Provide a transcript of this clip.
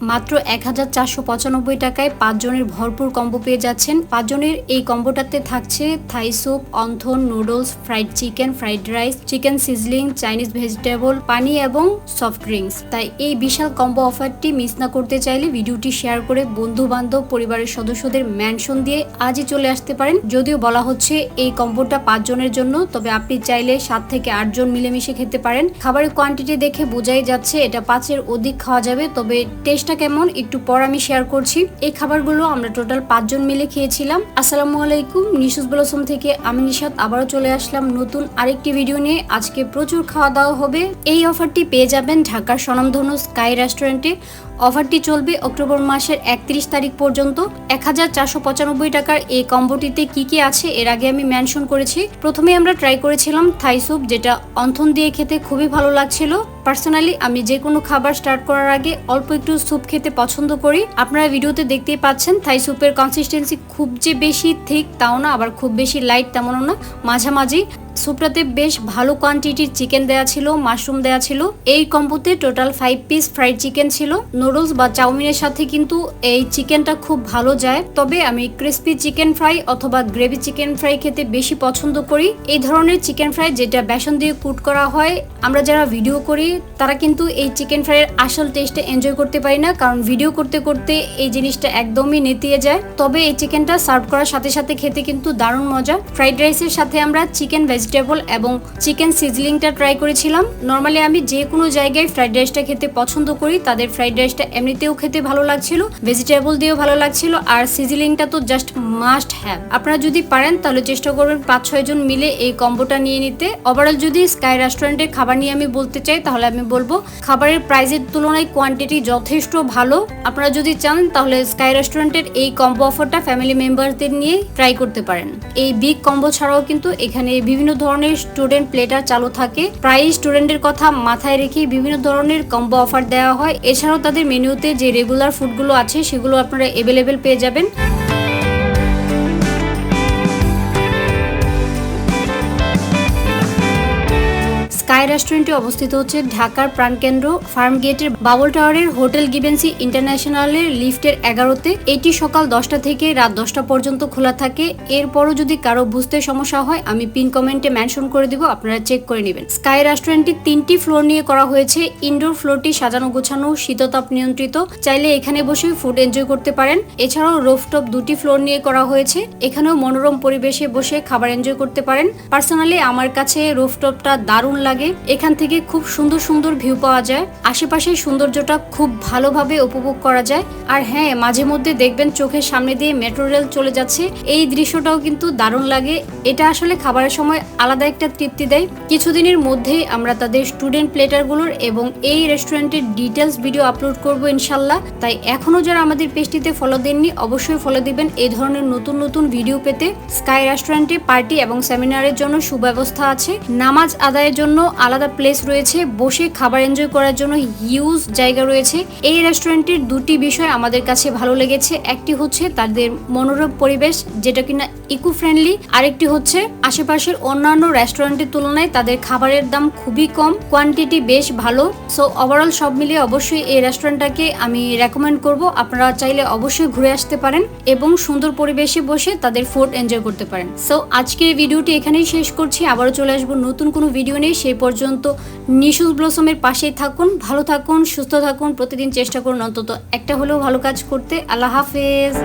মাত্র এক হাজার চারশো পঁচানব্বই টাকায় পাঁচজনের ভরপুর কম্বো পেয়ে যাচ্ছেন। পাঁচজনের এই কম্বোটাতে থাকছে Thai soup, wonton, noodles, fried chicken, fried rice, chicken sizzling, Chinese vegetable, পানি এবং সফট ড্রিঙ্কস। তাই এই বিশাল কম্বো অফারটি মিস না করতে চাইলে ভিডিওটি শেয়ার করে বন্ধু বান্ধব পরিবারের সদস্যদের ম্যানশন দিয়ে আজই চলে আসতে পারেন। যদিও বলা হচ্ছে এই কম্বোটা পাঁচজনের জন্য, তবে আপনি চাইলে সাত থেকে আটজন মিলেমিশে খেতে পারেন। খাবারের কোয়ান্টিটি দেখে বোঝাই যাচ্ছে এটা পাঁচের অধিক খাওয়া যাবে, তবে টেস্টটা কেমন একটু পর আমি শেয়ার করছি। এই খাবারগুলো আমরা টোটাল পাঁচজন মিলে খেয়েছিলাম। আসসালামু আলাইকুম, নিশুজ ব্লসম থেকে আমি নিশাদ আবারও চলে আসলাম নতুন আরেকটি ভিডিও নিয়ে। আজকে প্রচুর খাওয়া দাওয়া হবে। এই অফারটি পেয়ে যাবেন ঢাকার স্বনামধন্য স্কাই রেস্টুরেন্টে অফারটি চলবে অক্টোবর মাসের একত্রিশ তারিখ পর্যন্ত। এক হাজার চারশো পঁচানব্বই টাকার এই কম্বোটিতে কি কি আছে এর আগে আমি মেনশন করেছি। প্রথমে আমরা ট্রাই করেছিলাম থাই স্যুপ, যেটা অন্থন দিয়ে খেতে খুবই ভালো লাগছিল। পার্সোনালি আমি যে কোনো খাবার স্টার্ট করার আগে অল্প একটু স্যুপ খেতে পছন্দ করি। আপনারা ভিডিওতে দেখতেই পাচ্ছেন, থাই স্যুপের কনসিস্টেন্সি খুব যে বেশি ঠিক তাও না, আবার খুব বেশি লাইট তেমনও না, মাঝামাঝি। স্যুপটাতে বেশ ভালো কোয়ান্টিটির চিকেন দেয়া ছিল মাশরুম দেয়া ছিল। এই কম্বোতে total five piece fried chicken ছিল। নুডলস বা চাউমিনের সাথে কিন্তু এই চিকেনটা খুব ভালো যায়। তবে আমি ক্রিস্পি চিকেন ফ্রাই অথবা গ্রেভি চিকেন ফ্রাই খেতে বেশি পছন্দ করি। এই ধরনের চিকেন ফ্রাই যেটা বেসন দিয়ে কুট করা হয়, আমরা যারা ভিডিও করি, তারা কিন্তু এই চিকেন ফ্রাইয়ের আসল টেস্টে এনজয় করতে পারি না। কারণ ভিডিও করতে করতে এই জিনিসটা একদমই নেতিয়ে যায়। তবে এই চিকেনটা সার্ভ করার সাথে সাথে খেতে কিন্তু দারুণ মজা। ফ্রাইড রাইসের সাথে আমরা চিকেন ভেজিটেবল এবং চিকেন সিজলিংটা ট্রাই করেছিলাম। নর্মালি আমি যে কোনো জায়গায় ফ্রাইড রাইসটা খেতে পছন্দ করি, তাদের ফ্রাইড রাইসটা এমনিতেও খেতে ভালো লাগছিল, ভেজিটেবল দিয়েও ভালো লাগছিল, আর সিজলিংটা তো জাস্ট মাস্ট হ্যাভ আপনারা যদি পারেন, তাহলে চেষ্টা করবেন পাঁচ, ছয় জন মিলে এই কম্বোটা নিয়ে নিতে। ওভারঅল যদি স্কাই রেস্টুরেন্টের খাবার নিয়ে আমি বলতে চাই, তাহলে আমি বলব, খাবারের প্রাইসের তুলনায় কোয়ান্টিটি যথেষ্ট ভালো। আপনারা যদি চান, তাহলে স্কাই রেস্টুরেন্টের এই কম্বো অফারটা ফ্যামিলি মেম্বারদের নিয়ে ট্রাই করতে পারেন। এই বিগ কম্বো ছাড়াও কিন্তু এখানে বিভিন্ন ধরনের স্টুডেন্ট প্লেটার চালু থাকে। প্রায় স্টুডেন্টের কথা মাথায় রেখে বিভিন্ন ধরনের কম্বো অফার দেওয়া হয়। এছাড়াও তাদের মেনুতে যে রেগুলার ফুডগুলো আছে, সেগুলো আপনারা অ্যাভেলেবেল পেয়ে যাবেন। স্কাই রেস্টুরেন্টে অবস্থিত হচ্ছে ঢাকার প্রাণকেন্দ্র ফার্ম গেটের বাবল টাওয়ারের হোটেল গিভেন্সি ইন্টারন্যাশনালের লিফটের এগারোতে। এটি সকাল দশটা থেকে রাত দশটা পর্যন্ত খোলা থাকে। এরপরও যদি কারও বুঝতে সমস্যা হয়, আমি পিন কমেন্টে মেনশন করে দিব, আপনারা চেক করে নেবেন। স্কাই রেস্টুরেন্টটি তিনটি ফ্লোর নিয়ে করা হয়েছে। ইনডোর ফ্লোরটি সাজানো গোছানো, শীততাপ নিয়ন্ত্রিত। চাইলে এখানে বসে ফুড এনজয় করতে পারেন। এছাড়াও রোফটপ দুটি ফ্লোর নিয়ে করা হয়েছে। এখানেও মনোরম পরিবেশে বসে খাবার এনজয় করতে পারেন। পার্সোনালি আমার কাছে রোফটপটা দারুণ লাগে। এখান থেকে খুব সুন্দর সুন্দর ভিউ পাওয়া যায়। আশেপাশের সৌন্দর্যটা খুব ভালোভাবে উপভোগ করা যায়। আর হ্যাঁ মাঝে মধ্যে দেখবেন চোখের সামনে দিয়ে মেট্রো রেল চলে যাচ্ছে। এই দৃশ্যটাও কিন্তু দারুণ লাগে। এটা আসলে খাবারের সময় আলাদা একটা তৃপ্তি দেয়। কিছুদিনের মধ্যেই আমরা তাদের স্টুডেন্ট প্লেটারগুলোর এবং এই রেস্টুরেন্টের ডিটেলস ভিডিও আপলোড করব ইনশাল্লাহ। তাই এখনও যারা আমাদের পেজটিতে ফলো দেননি, অবশ্যই ফলো দিবেন এই ধরনের নতুন নতুন ভিডিও পেতে। স্কাই রেস্টুরেন্টে পার্টি এবং সেমিনারের জন্য সুব্যবস্থা আছে। নামাজ আদায়ের জন্য আলাদা প্লেস রয়েছে। বসে খাবার এনজয় করার জন্য হিউজ জায়গা রয়েছে। এই রেস্টুরেন্টের দুটি বিষয় আমাদের কাছে ভালো লেগেছে। একটি হচ্ছে তাদের মনোরম পরিবেশ, যেটা কিনা ইকো ফ্রেন্ডলি আরেকটি হচ্ছে আশেপাশের অন্যান্য রেস্টুরেন্টের তুলনায় তাদের খাবারের দাম খুবই কম। কোয়ান্টিটি বেশ ভালো। সো ওভারঅল সব মিলিয়ে অবশ্যই এই রেস্টুরেন্টটাকে আমি রেকমেন্ড করব। আপনারা চাইলে অবশ্যই ঘুরে আসতে পারেন এবং সুন্দর পরিবেশে বসে তাদের ফুড এনজয় করতে পারেন। সো আজকের ভিডিওটি এখানেই শেষ করছি। আবারও চলে আসব নতুন কোনো ভিডিও নেই সেই পর্যন্ত। নিশুজ ব্লসমের পাশেই থাকুন, ভালো থাকুন, সুস্থ থাকুন, প্রতিদিন চেষ্টা করুন অন্তত একটা হলেও ভালো কাজ করতে। আল্লাহ হাফেজ।